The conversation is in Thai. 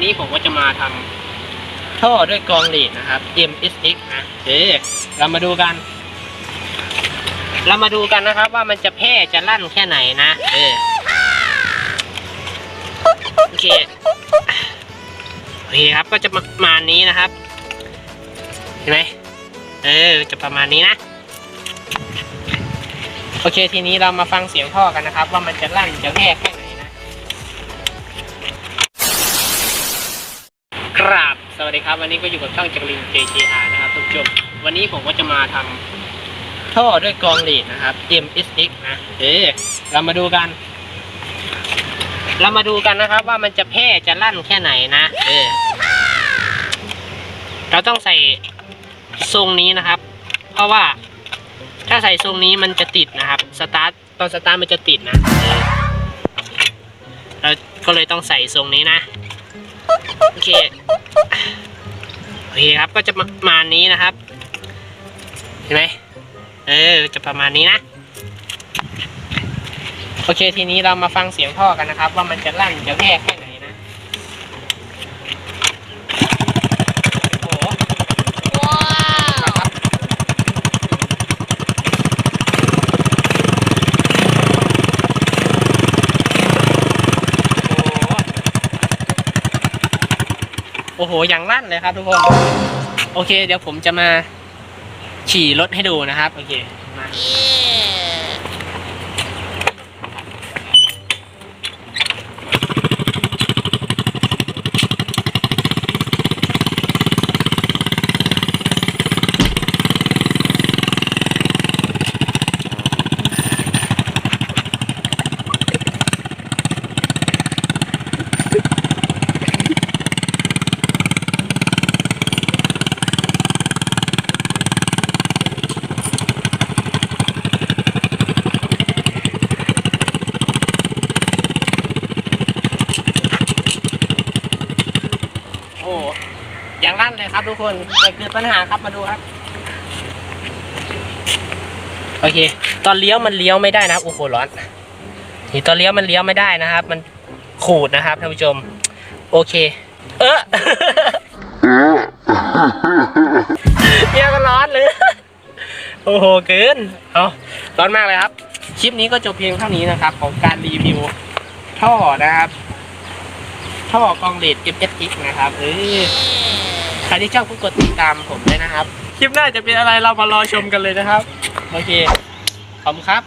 วันนี้ผมก็จะมาทำท่อด้วยกรองเลดนะครับ MSX นะเออเรามาดูกัน เรามาดูกันนะครับ ว่ามันจะแพร่จะลั่นแค่ไหนนะเออโอเคโอเคครับก็จะประมาณนี้นะครับ เห็นไหมเออ จะประมาณนี้นะ โอเคทีนี้เรามาฟังเสียงท่อกันนะครับ ว่ามันจะลั่นจะแพร่แค่ไหน ราบสวัสดีครับ วันนี้ก็อยู่กับช่องจักริน JJR นะครับทุกผู้ชมวันนี้ผมก็จะมาทำท่อด้วยกรองเลดนะครับ MSX นะเออเรามาดูกัน เรามาดูกันนะครับ ว่ามันจะแพร่จะลั่นแค่ไหนนะเออเราต้องใส่ทรงนี้นะครับ เพราะว่าถ้าใส่ทรงนี้มันจะติดนะครับ สตาร์ทตอนสตาร์ทมันจะติดนะเออเราก็เลยต้องใส่ทรงนี้นะ โอเค โอเคครับ ก็จะประมาณนี้นะครับ เห็นไหม เออ จะประมาณนี้นะ โอเค ทีนี้เรามาฟังเสียงท่อกันนะครับ ว่ามันจะลั่นจะแยกแค่ไหนนะ โอ้โหครับ โอ้โห อย่างลั่นเลยครับทุกคน โอเค เดี๋ยวผมจะมาขี่รถให้ดูนะครับ โอเค มา โอ้ อย่างลั่นเลยครับทุกคนแต่เกิดปัญหาครับมาดูครับ โอเค ตอนเลี้ยวมันเลี้ยวไม่ได้นะครับโอ้โหร้อนนี่ตอนเลี้ยวมันเลี้ยวไม่ได้นะครับ มันขูดนะครับท่านผู้ชม โอเค เออเนี่ยวก็ร้อนเลยโอ้โหเกินเอาร้อนมากเลยครับ คลิปนี้ก็จบเพียงเท่านี้นะครับ ของการรีวิวท่อนะครับ ท่อกองเลด FSX นะครับ เออ ครที่ชอบก็กดติดตามผมด้วยนะครับ คลิปหน้าจะเป็นอะไรเรามารอชมกันเลยนะครับ โอเค ขอบคุณครับ